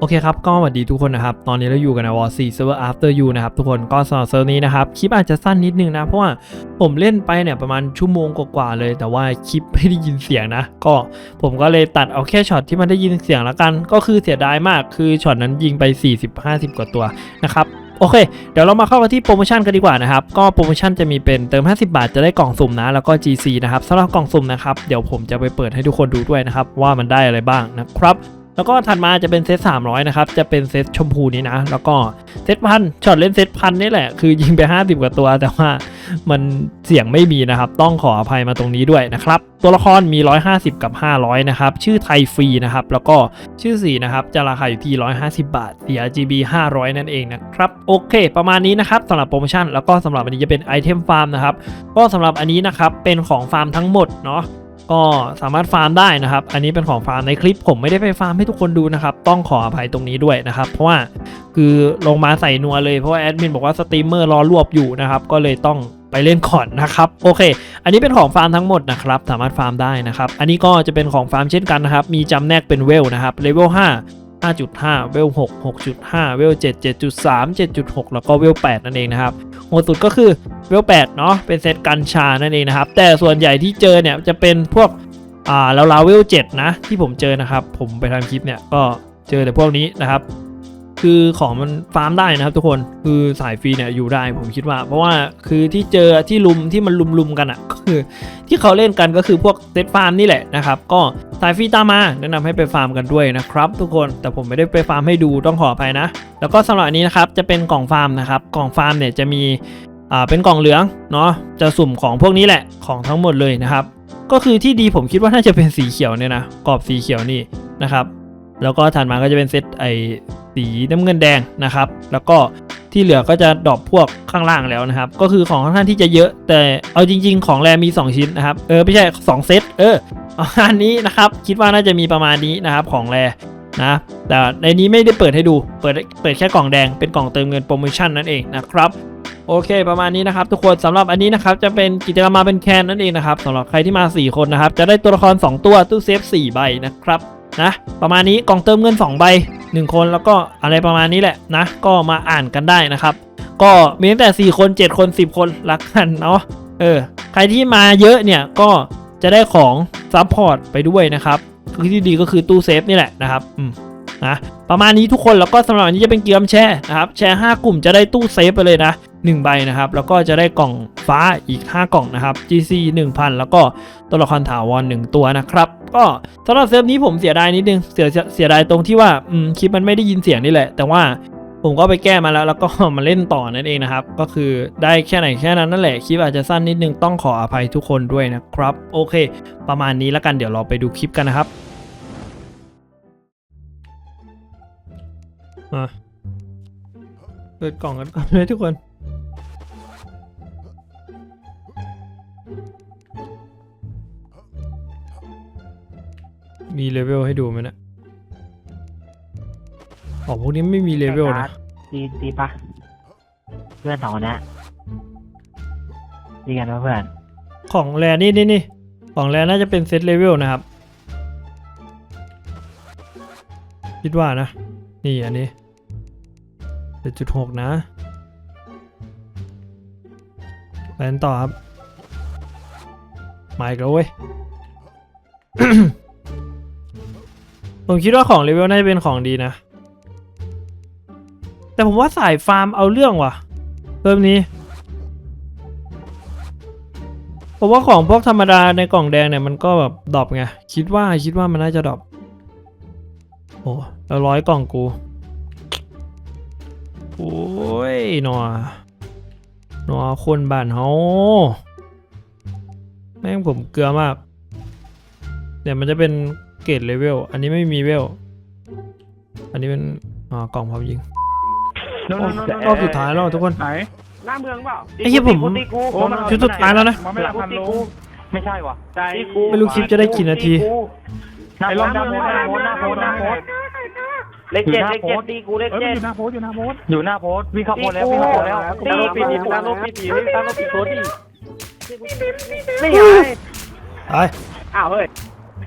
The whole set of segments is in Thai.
โอเคครับ ก็สวัสดีทุกคนนะครับ ตอนนี้เราอยู่กันใน War 4 Server After You นะครับ ทุกคนก็สำหรับเซิร์ฟนี้นะครับ คลิปอาจจะสั้นนิดนึงนะ เพราะว่าผมเล่นไปเนี่ยประมาณชั่วโมงกว่าๆเลย แต่ว่าคลิปไม่ได้ยินเสียงนะ ก็ผมก็เลยตัดเอาแค่ช็อตที่มันได้ยินเสียงละกัน ก็คือเสียดายมากคือช็อตนั้นยิงไป 40-50 กว่าตัวนะครับโอเค เดี๋ยวเรามาเข้ากันที่โปรโมชั่นกันดีกว่านะครับ ก็โปรโมชั่นจะมีเป็นเติม 50 บาทจะได้กล่องสุ่มนะ แล้วก็ GC นะครับสำหรับกล่องสุ่มนะครับ เดี๋ยวผมจะไปเปิดให้ทุกคนดูด้วยนะครับ ว่ามันได้อะไรบ้างนะครับ แล้วก็ถัดมาจะเป็นเซต300 นะครับ จะเป็นเซตชมพูนี้นะ แล้วก็เซตพันช็อตเล่นเซตพันนี่แหละ คือยิงไป 50 กว่าตัว แต่ว่ามันเสียงไม่มีนะครับ ต้องขออภัยมาตรงนี้ด้วยนะครับ ตัวละครมี 150 กับ 500 นะครับ ชื่อไทยฟรีนะครับ แล้วก็ชื่อสีนะครับ จะราคาอยู่ที่ 150 บาท CRGB 500 นั่นเองนะครับ โอเค ประมาณนี้นะครับสำหรับโปรโมชั่น แล้วก็สำหรับอันนี้จะเป็นไอเทมฟาร์มนะครับ ก็สำหรับอันนี้นะครับ เป็นของฟาร์มทั้งหมดเนาะ ก็สามารถฟาร์มได้นะครับ อันนี้เป็นของฟาร์มในคลิปผมไม่ได้ไปฟาร์มให้ทุกคนดูนะครับ ต้องขออภัยตรงนี้ด้วยนะครับ เพราะว่าคือลงมาใส่นัวเลยเพราะว่าแอดมินบอกว่าสตรีมเมอร์รอรวบอยู่นะครับ ก็เลยต้องไปเล่นก่อนนะครับโอเค อันนี้เป็นของฟาร์มทั้งหมดนะครับ สามารถฟาร์มได้นะครับ อันนี้ก็จะเป็นของฟาร์มเช่นกันนะครับ มีจำแนกเป็นเวลนะครับเลเวล5 5.5 เวล 6 6.5 เวล 7 7.3 7.6 แล้วก็เวล 8 นั่นเองนะครับโหดสุดก็คือเวล 8 เนาะเป็นเซตกัญชานั่นเองนะครับ แต่ส่วนใหญ่ที่เจอเนี่ยจะเป็นพวกอ่าแล้วลาเวล 7 นะ ที่ผมเจอนะครับ ผมไปทำคลิปเนี่ยก็เจอแต่พวกนี้นะครับ คือของมันฟาร์มได้นะครับทุกคนคือสายฟรีเนี่ยอยู่ได้ผมคิดว่า เพราะว่าคือที่เจอที่ลุมที่มันลุมๆกันอะ่ะก็คือ ที่เขาเล่นกันก็คือพวกเซตฟาร์มนี่แหละนะครับก็สายฟรีตามมาแนะนำให้ไปฟาร์มกันด้วยนะครับทุกคนแต่ผมไม่ได้ไปฟาร์มให้ดูต้องขออภัยนะ แล้วก็สำหรับอันนี้นะครับจะเป็นกล่องฟาร์มนะครับกล่องฟาร์มเนี่ยจะมีอ่าเป็นกล่องเหลืองเนาะจะสุ่มของพวกนี้แหละของทั้งหมดเลยนะครับก็คือที่ดีผมคิดว่าน่าจะเป็นสีเขียวเนี่ยนะกรอบสีเขียวนี่นะครับ แล้วก็ถัดมาก็จะเป็นเซตไอสีน้ำเงินแดงนะครับ แล้วก็ที่เหลือก็จะดรอปพวกข้างล่างแล้วนะครับ ก็คือของค่อนข้างที่จะเยอะ แต่เอาจริง ๆ ของแรมี 2 ชิ้นนะครับ เออไม่ใช่ 2 เซต เออประมาณนี้นะครับ คิดว่าน่าจะมีประมาณนี้นะครับของแรนะ แต่ในนี้ไม่ได้เปิดให้ดู เปิดเปิดแค่กล่องแดง เป็นกล่องเติมเงินโปรโมชั่นนั่นเองนะครับ โอเค ประมาณนี้นะครับทุกคนสำหรับอันนี้นะครับจะเป็นกิจกรรมมาเป็นแคนนั่นเองนะครับสำหรับใครที่มา 4 คนนะครับจะได้ตัวละคร 2 ตัวตู้เซฟ4ใบนะครับ นะประมาณนี้กล่องเติมเงิน 2 ใบ 1 คนแล้วก็อะไรประมาณนี้แหละนะ ก็มาอ่านกันได้นะครับ ก็มีตั้งแต่ 4 คน 7 คน 10 คนรักกันเนาะเออใครที่มาเยอะเนี่ยก็จะได้ของซัพพอร์ตไปด้วยนะครับคือที่ดีก็คือตู้เซฟนี่แหละนะครับอืมนะ ประมาณนี้ทุกคนแล้วก็สำหรับอันนี้จะเป็นเกียมแชร์นะครับแชร์5กลุ่มจะได้ตู้เซฟไปเลยนะ1ใบนะครับแล้วก็จะได้กล่องฟ้าอีก 5 กล่องนะครับ GC 1000 แล้วก็ตัวละครถาวร1ตัวนะครับก็สำหรับเซฟนี้ผมเสียดายนิดนึงเสียเสียดายตรงที่ว่าคลิปมันไม่ได้ยินเสียงนี่แหละ แต่ว่าผมก็ไปแก้มาแล้วแล้วก็มาเล่นต่อนั่นเองนะครับ ก็คือได้แค่ไหนแค่นั้นนั่นแหละคลิปอาจจะสั้นนิดนึงต้องขออภัยทุกคนด้วยนะครับ โอเค ประมาณนี้แล้วกันเดี๋ยวเราไปดูคลิปกันนะครับ มาเปิดกล่องกันก่อนเลยทุกคนมีเลเวลให้ดูไหมเนะอ๋อพวกนี้ไม่มีเลเวลนะตีตีปะเพื่อนสองคนเนี้ยตีกันปะเพื่อน ของแรนี่นี่นี่ของแรน่าจะเป็นเซตเลเวลนะครับ คิดว่านะ นี่อันนี้เจ็ดจุดหกนะไปกันต่อครับมาอีกแล้วเว้ย ผมคิดว่าของเลเวลน่าจะเป็นของดีนะ แต่ผมว่าสายฟาร์มเอาเรื่องว่ะเพิ่มนี้ ผมว่าของพวกธรรมดาในกล่องแดงเนี่ยมันก็แบบดรอปไง คิดว่าคิดว่ามันน่าจะดรอปโอ้ แล้วร้อยกล่องกู โอ้ยหนอหนอคนบ้านเฮาแม่งผมเกลือมาก เดี๋ยวมันจะเป็นเกรดเลเวล อันนี้ไม่มีเวล อันนี้เป็นอ่ากล่องพร้อมยิงรอบสุดท้ายแล้วทุกคน ไหนหน้าเมืองเปล่าไอ้เหี้ยผม ตีกูโอ้มันชุดสุดท้ายแล้วนะ มันไม่หลักพันโลไม่ใช่วะใจไม่รู้คลิปจะได้กี่นาทีหน้าไอ้โพลสงหน้าโพสหน้าโพสหน้าโพสหน้าโพส เลขเจ็ดเลขเจ็ดตีกูเลขเอ้ยมันเจ็ดอยู่หน้าโพสต์อยู่หน้าโพสต์อยู่หน้าโพสวิ่งเข้าโพสแล้วตีวิ่งเข้าโพสแล้วตาโลปีดีตาโลปีดีตาโลปีโคตรดีนี่ไงตายอ้าวเฮ้ย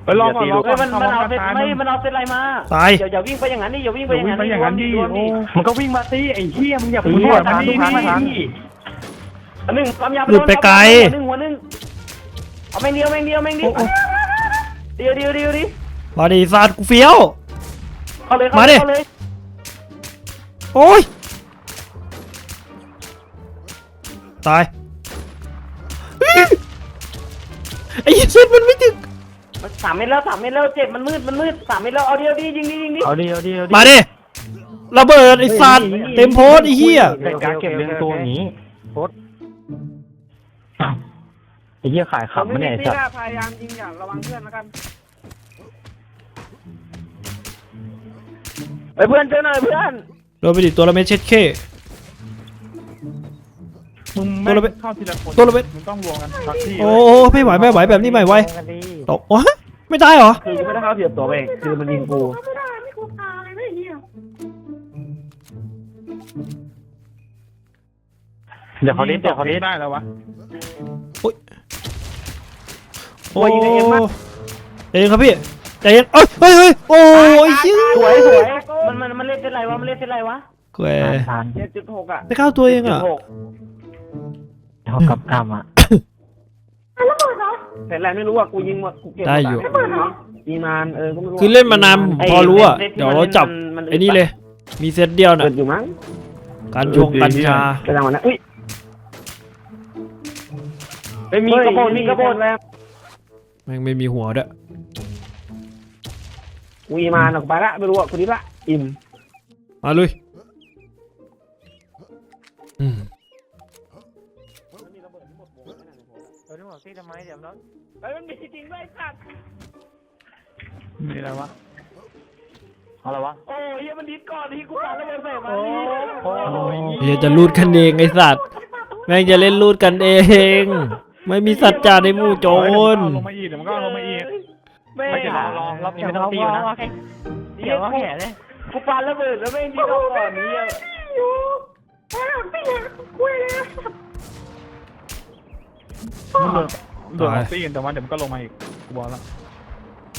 ไปรอก่อนรอเฮ้ก่อยนมันมันเอาเซตไม่มันเอาเซตอะไรมาตายอย่าอย่าวิ่งไปอย่างนั้นดิอย่าวิ่งไปอย่างนั้นไปอย่างนั้นดิรวมโอ้มันก็วิ่งมาสิไอ้เหี้ยมึงอย่าเออพูดมาดิมามาดิอันหนึ่งปั๊มยาหลุดไปไกลหัวหนึ่งหัวหนึ่งเอาแมงเดียวแมงเดียวแมงเดียวเดียวเดียวเดียวดิมาดิสัตว์กูเฟี้ยว เข้าเลยมาดิเข้าเลยโอ้ย ตายไอ้เหี้ยเซตมันไม่ถึง มันสามเมตรแล้วสามเมตรแล้วเจ็บมันมืดมันมืดสามเมตรแล้วเอาเดียวดิยิงดิยิงดิเอาดิเอาดิเอาดิมาดิระเบิดไอ้สัตว์เต็มโพสต์ไอ้เหี้ยไก่การเก็บเลี้ยงตัวอย่างนี้โคตรอ้าวไอ้เหี้ยขายขำมันเนี่ยไอ้สัตว์พยายามยิงอย่าระวังเพื่อนแล้วกัน เฮ้ยเพื่อนเจอหน่อยเพื่อนโดนไปดิตัวละเม็ดเช็ดเคมึงตัไม่วละเม็ดเข้าทีละคนตัวละเม็ด มึงต้องรวมกันสักที่โอ้ไม่ไหวไม่ไหวแบบนี้ไม่ไหวตกวะไม่ตายเหรอคือกูไม่ได้เข้าเทียบตัวเองคือมันยิงกูเดี๋ยวเขาเล่นเดี๋ยวเขาเล่นได้แล้ววะโอ้เองครับพี่ใจเย็นเอ้ยเฮ้ยเฮ้ยโอ้ยเหี้ยสวยสวย มันมันมันเล่นเส้นไรวะ มันเล่นเส้นไรวะแกวทานเจ็ดจุดหกอะไปเข้าตัวเองอะจ็ดจุดหกเท่ากับกรรมอะเส้นไรไม่รู้อะกูยิงหมดกูเก็บหมได้อยู่ยิงนานเออก็ไม่รู้คือเล่นมานานพอรู้อะไอ้เดี๋ยวเราจับมันมันไอ้นี่เลย มีเซตเดียวน่ะเปิดอยู่มั้งการชงกัญชาไปทางวันนั้นอุ้ยไปมีกระโปรงมีกระโปรงแล้วแม่งไม่มีหัวด้วยวีมาออกไปละไม่รู้อะคนนี้ละ อิ่มมาเลยอืมเออนี่บอกที่ทำไมเดี๋ยวน้องเฮ้ยมันมีจริงด้วยสัตว์มีอะไรวะเอาละวะโอ้ยมันดิดก่อนที่กูฟังแล้วมันใส่มาโอ้เฮียจะรูดกันเองไอสัตว์แม่งจะเล่นรูดกันเอง ไม่มีสัจจาในหมู่โจรเดี๋ยวมันก็เอาลงมาอีกเดี๋ยวมันก็เอาลงมาอีกไม่ไม่จะรอรอรอบนี้ไม่ต้องตีอยู่นะเดี๋ยวแข่เลย กูปาระเบิดแล้วไม่ดีเราก่อนนี้อะมึงโดนมึงโดนตีกันแต่ว่าเดี๋ยวมันก็ลงมาอีกกูบอกแล้ว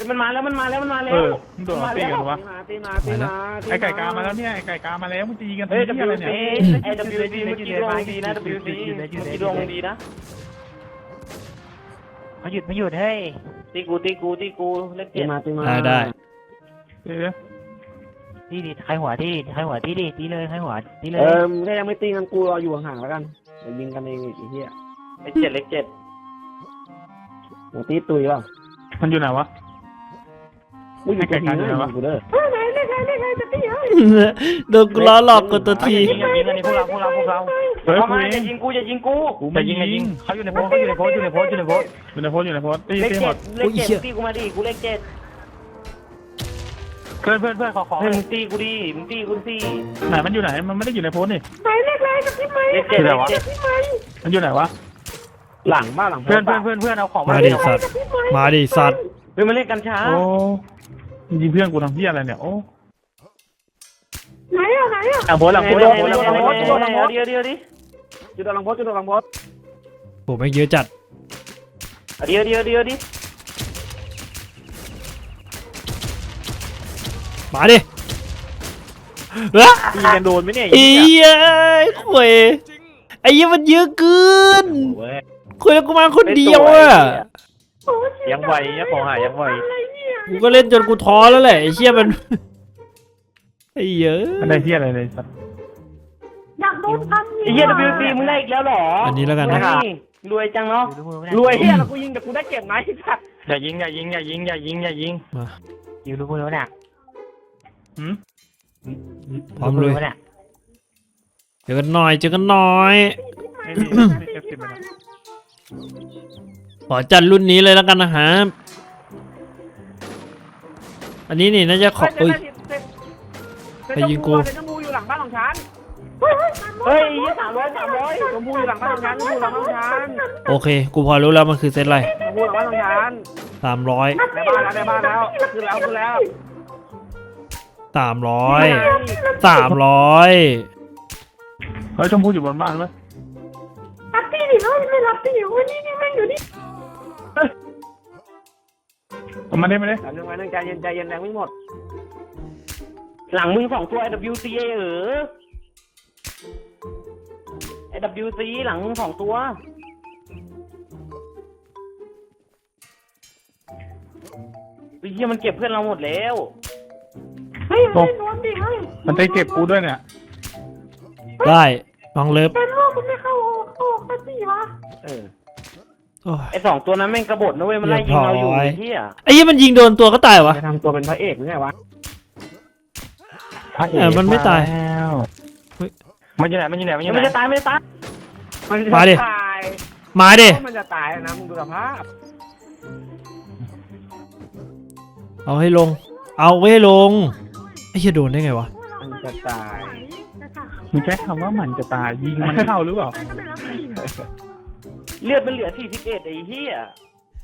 มันมาแล้วมันมาแล้วมันมาแล้วเออมึงโดนตีกันวะตีมาตีมาไอ้ไก่กามาแล้วเนี่ยไอ้ไก่กามาแล้วมึงจะยิงกันเฮ้ยที่อะไร WC เนี่ยไอ้ WC เมื่อกี้ดวงดีนะ WC เมื่อกี้ดวงดีนะเขาหยุดม่หยุดเฮ้ยตีกูตีกูตีกูเล่นเจ็บมาตีมาได้ได้ เดี๋ยว ที่ดิใครหัวที่ใครหัวที่ดิตีเลยใครหัวตีเลเอยอถ้ายังไม่ตีกันกูรออยู่ห่างๆแล้วกันเดี๋ยวยิงกันเองอีกไอ้เหี้ยเล็กเจ็ดเล็กเจ็ดหมูตีตุยเปล่ามันอยู่ไหนวะกูอยู่กับทีนะกูเด้อโดนกูล้อหลอกกดตัวที ยิงยิงอันนี้พวกเราพวกเราพวกเราเฮ้ยเข้ากูมาเอจะงยิงกูจะยิงกูกูแต่ไม่ยิยิงงไงยิงเขาอยู่ในโพสเขาอยู่ในโพสอยู่ในโพสอยู่ในโพสอยู่ในโพสอยู่ในโพสต์อยู่ในโพสต์ตีเล็กตีหมเจ็ดดเล็กเจ็ดตีกูมาดิกูเล็กเจ็ด เพื่อนเพื่อนเพื่อนขอขอเฮ้ยมึงตีกูดิมึงตีกูสิไหนมันอยู่ไหนมันไม่ได้อยู่ในโพสต์นี่เล็กเจ็ดเล็กเจ็ดมันอยู่ไหนวะหลังบ้านหลังเพื่อนเพื่อนเพื่อนเพื่อนเอาของมาดิสัตว์ มาดิสัตว์ เฮ้ยมันเล่นกัญชาโอ้ยิงเพื่อนกูทำที่อะไรเนี่ยโอ้หลังโพสหลังโพสหลังโพสหลังโพสหลังโพสเดียวเดียวดิจุดหลังโพสจุดหลังโพสโหแม่งเยอะจัดเดียวเดียวเดียวดิ มาดิเอ้ยยิงกันโดนไหมเนี่ยไอ้เหี้ยคุยไอ้เหี้ยมันเยอะเกินคุยแล้วกูมาคนเดียวอะยังไหวยังของหายยังไหว กูก็เล่นจนกูท้อแล้วแหละไอ้เหี้ยมันไอ้เหี้ยมันได้ที่อะไรเลยสัตว์ไอ้เหี้ย WC มึงได้อีกแล้วหรออัอันนี้แล้วกันนะรวยจังเนาะรวยเหี้ยแล้วกูยิงแต่กูได้เก็บไหมสัตว์อย่ายิงอย่ายิงอย่ายิงอย่ายิงอย่ายิงมาอยู่รู้มือวะเนี่ย หืมพร้อมเลยวะเนี่ยเจอกันหน่อยเจอกันหน่อยไม่มีไม่เอฟสิบเลยขอจัดรุ่นนี้เลยแล้วกันนะฮะอันนี้นี่น่าจะขอเอ้ยใครยิงกูเป็นชมพูอยู่หลังบ้านของฉันเฮ้ยยี่สามร้อยสามร้อยชมพูอยู่หลังบ้านของฉันชมพูหลังบ้านของฉันโอเค กูพอรู้แล้วมันคือเซตอะไรชมพูหลังบ้านของฉันสามร้อยในบ้านแล้วในบ้านแล้วคือแล้วคือแล้ว สามร้อยสามร้อยเฮ้ยชมพู่อยู่บนบ้านไหมรับตีดิแล้วไม่รับตีอยู่วันนี้นี่แม่งอยู่นี่เอามาได้มาได้แป๊บนึงแป๊บนึงใจเย็นใจเย็นแรงไม่หมด หลังมึงสองตัว AWC เออ AWC หลังมึงสองตัวไอ้เหี้ยมันเก็บเพื่อนเราหมดแล้ว โอ้มันจะเก็บกูด้วยเนี่ย ได้น้องเลิฟเออโอ้ย ไอ้สองตัวนั้นแม่งกระบฏนะเว้ยมันไล่ยิงเราอยู่เรียบร้อย ไอ้เหี้ยไอ้ยี่มันยิงโดนตัวก็ตายวะ จะทำตัวเป็นพระเอกหรือไงวะพระเอกเออมันไม่ตายแล้วเฮ้ย มันอยู่ไหนมันอยู่ไหนมันอยู่ไหไม่นได้ตายไม่ได้ตายมันจะมาดิ ตายมาดิมันจะตายแล้วนะมึงดูสภาพเอาให้ลง เอาไว้ให้ลง ไอ้เหี้ยโดนได้ไงวะ มันจะตายมึงใช้คำว่ามันจะตายยิงมันเข้าหรือเปล่า เลือดมันเหลือสี่สิบเอ็ดไอ้เหี้ย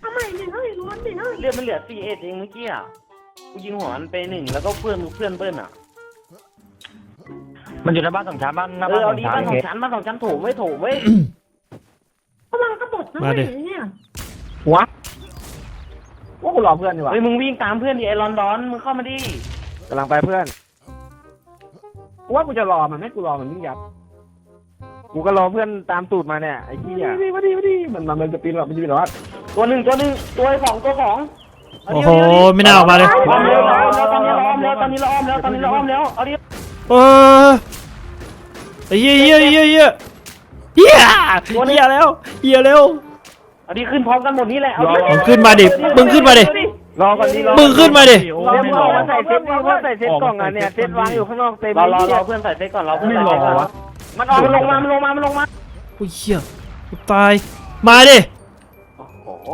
ทำไมเนี่ยเฮ้ยร้อนดิเฮ้ยเลือดมันเหลือสี่เอ็ดเองเมื่อกี้อะกูยิงหัวมันไปหนึ่งแล้วก็เพื่อนเพื่อนเบิ้ลอะมันอยู่หน้าบ้านสองชั้นบ้านหน้าเอบ้าอนสเอาองดีชั้นบ้านสองชั้นบ้านสองชั้นโถมไว้โถมไว้กำลังกระบดนะมาดิเว้ยเนี่ยวะว่ากูรอเพื่อนดีกว่าเฮ้ยมึงวิ่งตามเพื่อนดิไอ้ลอนดอนมึงเข้ามาดิ กำลังไปเพื่อน กูว่ากูจะรอมันไม่กูรอมันวิ่งยับ กูก็รอเพื่อนตามตูดมาเนี่ยไอ้ที่อะมาดีมาดีมันมันมันจะปีนหรอมันจะปีนหรอตัวหนึ่งตัวหนึ่งตัวสองตัวสองเาโอ้ดิโหเาดิไม่น่าออกมาเลยอ้อมเร็วอ้อมเร็วตอนนี้เราอ้อมแล้วตอนนี้เราอ้อมแล้วตอนนี้เราอ้อมแล้วเอาดิเออไอ้เหี้ยเหี้ยเหี้ยเหี้ยเหี้ยเหี้ยแล้วเหี้ยเร็วเอาดิขึ้นพร้อมกันหมดนี่แหละเอาดิมึงขึ้นมาดิมึงขึ้นมาดิ รอก่อนดิรอมึงขึ้นมาดิโอ้เดี๋ยวไม่มึงรอออกมาใส่เซ็ตดิว่าใส่เซ็ตกล่องอะเนี่ยเซ็ตวางอยู่ข้างนอกเต็มรอรอรเลอยเพื่อนใส่เซ็ตก่อนรอเพื่อนไม่ใส่รอเซ็ตก่อนวะมันออกมันมาลลงงมามามันลงมามันลงมาโอ้ยเหี้ยกูตาย มาดิ โอ้โห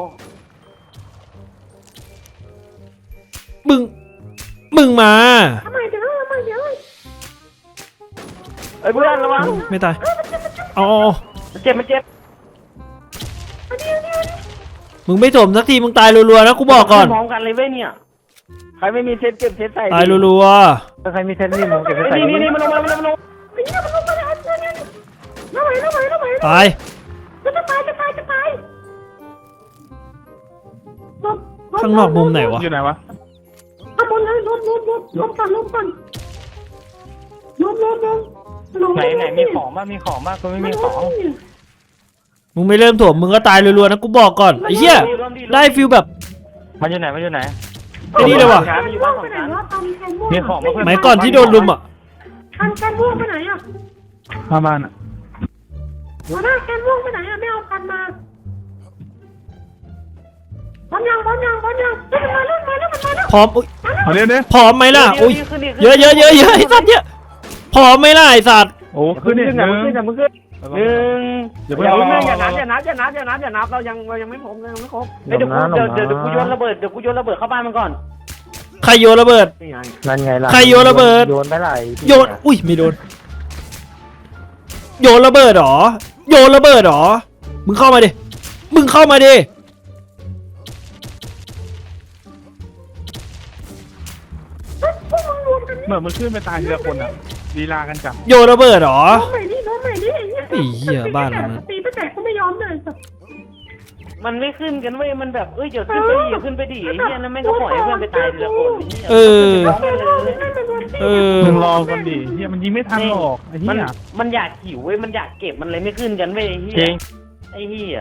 มึง มึงมาทำไมเดี๋ยวทำไมเดี๋ยวเอ้ยเพื่อนระวังไม่ตาย เอาเอาเอา มันเจ็บมันเจ็บ มึงไม่ถมสักทีมึงตายรัวๆนะกูบอกก่อนขึ้พร้อมกันเลยเว้ยเนี่ย ใครไม่มีเซ็ตเก็บเซ็ตใส่ตายรัวถ้าใครมีเซ็ตนี่มึงเก็บเซ็ตเฮ้ยใส่นี่นี่นี่มันลงมามันลงมามันลงมาไอ้เนี่ยมันลงมาแล้วเนี่ยเนี่ยแล้วไหวแล้วไหวแล้วไหวๆตายจะตายจะตายจะตายลบลบข้างนอกมุมไหนวะ อยู่ไหนวะข้างบนเลยลบลบลบลบก่อนลบก่อนลบลบลบลบไหนไหนมีของบ้างมีของบ้างกูไม่มีของ มึงไม่เริ่มถมมึงก็ตายรัวๆนะกูบอกก่อนไอ้เหี้ยได้ฟิลแบบ มันอยู่ไหนมันอยู่ไหนไอ้นี่เลยว่ะ มันอยู่บ้านสองไปไหนชั้นวะตอนแกนม่วงมีของมาเพิ่มไหมก่อนที่โดนลุมอะทันแกนม่วงไปไหนอะมาบ้านอะหัวหน้าแกนม่วงไปไหนอะไม่เอาพันมาบอลยังบอลยังบอลยังเฮ้ยมันมาแล้วมันมาแล้วมันมาแล้วพร้อมอุ๊ยเอาเดี๋ยวเดี๋ยวพร้อมไหมล่ะอุ้ยขึ้นดิขึ้นเยดิอะเยอะเยอะเยอะไอ้สัตว์เนี่ยพร้อมไหมล่ะไอ้สัตว์โอ้ขึ้ขึ้นนดิขึ้นหอะนึ่มึงงขึ้น อะมึงขึ้นหนึ่งเดี๋ยวเดี๋ยวเพิ่งมึเอางอย่านับอย่านับอย่านับอย่านับอย่านับอย่านับเรายังเรายังไม่พร้อมยังไม่ครบเฮ้ยเดี๋ยวกูเดี๋ยวเดี๋ยวเดี๋ยวกูโยนระเบิดเดี๋ยวกูโยนระเบิดเข้าบ้านมันก่อนใครโยนระเบิด นี่ไงนั่นไงล่ะใครโยนระเบิด โยนไปไหลโยนอุ้ยไม่โดน โยนระเบิดเหรอ โยนระเบิดเหรอ มึงเข้ามาดิ มึงเข้ามาดิ เหมือนมันขึ้นไปตายทีละคนอะ ลีลากันจับโยนระเบิดเหรอโดนใหม่ดิโดนใหม่ดิไอ้เนี่ยไอ้เหี้ยบ้านมันนะตีไปแตกก็ไม่ยอมเลยสัตว์มันไม่ขึ้นกันเว้ยมันแบบเอ้ยเดี๋ยวขึ้นไปดิเดี๋ยวขึ้นไปดิไอ้เหี้ยนั่นแม่งก็ปล่อยให้เพื่อนไปตายทีละคนไอ้เหี้ยเออพร้อมกันเลย เออ มึงรอกันดิเฮียมันยิงไม่ทันหรอกไอ้มัเฮีนยมันอยากหิวเว้ยมันอยากเก็บมันเลยไม่ขึ้นกันเว้ยไอ้เหี้จริยงไอ้เหี้ย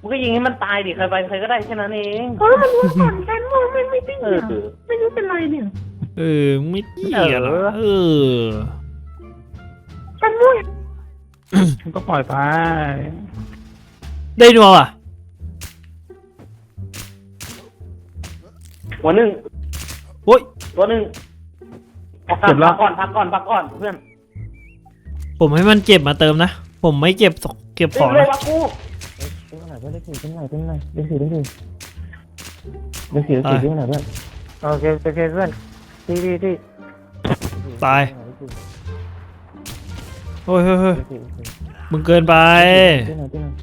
มึงก็ยิงให้มันตายดิใครไปใครก็ได้แค่นั้นเองเออมันรู้ก่อนแกนม่วงไม่ไม่ติ้งเอเนี่ยอไม่รู้เป็นไรเนี่ย เออ ไม่เกี่ยวหรอเออแกนม่วงมันก็ปล่อยไป ได้นัวอะหัวหนึ่งโอ้ยตัวหนึ่งพักก่อนพักก่อนพักก่อนเพื่อน ผมให้มันเก็บมาเติมนะ ผมไม่เก็บเก็บของเร็วนะวะกูขึ้นมาหน่อยเพื่อนเลขสี่ขึ้นมาขึ้นมาเลขสี่เลขสี่เลขสี่เลขสี่ขึ้นมาหน่อยเพื่อนโอเคโอเคเพื่อน ที่ที่ที่ตาย โอ้ยเฮ้ยเฮ้ยเลขสี่เลขสี่มึงเกินไปขึ้นหน่อยขึ้นหน่อย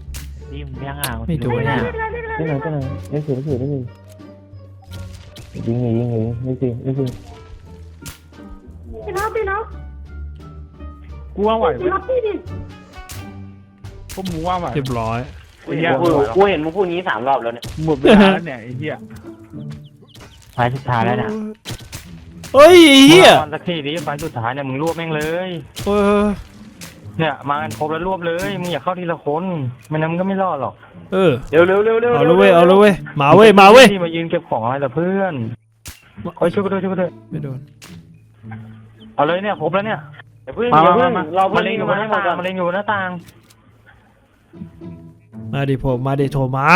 นี่มึงยังอ่างไม่ดูเนี่ยขึ้นหน่อยขึ้นหน่อยเลขสี่เลขสี่เลขสี่ยิงไงยิงไงเลขสี่เลขสี่ไปรับไปรับกูว่าไหวไปเว้ยรับพี่ดิพวกมึงว่าไหวเรียบร้อยกูเห็นมึงพูดกูเห็นมึงพูดงี้สามรอบแล้วเนี่ยหมดเวลาแล้วเนี่ยไอ้เฮียไฟสุดท้ายแล้วเนี่ย เฮ้ยไอ้เฮียตอนสักทีดิไฟสุดท้ายเนี่ยมึงรวบแม่งเลย เออเนี่ยมากันครบแล้วรวบเลยมึงอย่าเข้าทีละคนไม่นั้นมึงก็ไม่รอดหรอกเออเร็วเร็วเร็วเร็วเอาเลยเว้ยเอาเลยเว้ยมาเว้ยมาเว้ยที่มายืนเก็บของอะไรล่ะเพื่อนโอ้ยช่วยกูด้วยช่วยกูด้วยไม่โดนเอาเลยเนี่ยครบแล้วเนี่ยอย่าเพิ่งอย่าเพิ่งรอเพื่มาอนเล็งยิองยู่บมานหให้น้าหมดต่างก่อนมาเล็งอยู่บนหน้าต่างมาดิผมมาดิโทรมา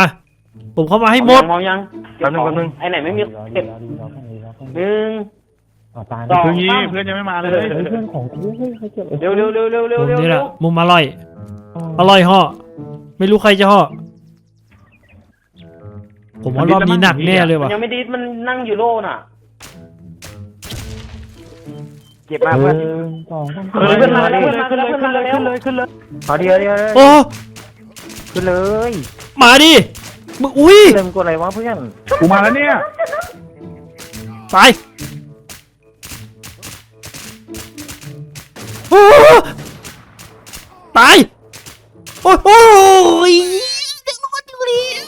ผมเข้ามาให้หมดมองยังแป๊บนึงแป๊บนึงไอ้ไหนไม่มีรอเก็บรอดีรอแค่นี้รอแค่หนี้นึ่ง อ๋อตายสองเพิ่งยีเพื่อนยังไม่มาเลย เฮ้ยเพื่อนของกูเฮ้ยเขาเก็บเร็วเร็วเร็วเร็วเร็วมุมเร็วนี้แหเร็ละวมุมอร่อย อร่อยห่อไม่รู้ใครจะห่อผมว่ารอบนี้หนักแน่เลยมันว่ะยังไม่ดีดมันนั่งอยู่โล่น่ะเก็บมาเพื่อนสองสามเฮ้ยเพื่อนมาแล้วเพื่อนมาแล้วเพื่อนมาแล้วขึ้นเลยขึ้นเลยเอาเดียวเดียวโอ้ขึ้นเลยมาดิมึงอุ้ยเริ่มกดอะไรวะเพื่อนกูมาแล้วเนี่ย ตาย โอ้โหยังรอดอยู่แล้ว